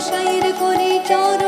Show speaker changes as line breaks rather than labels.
সাইর করে চর